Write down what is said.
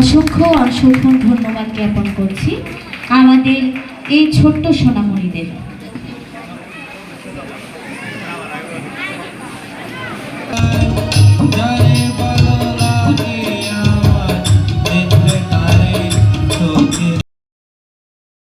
অসংখ্য অসংখ্য ধন্যবাদ জ্ঞাপন করছি আমাদের এই ছোট্ট সোনামণিদের।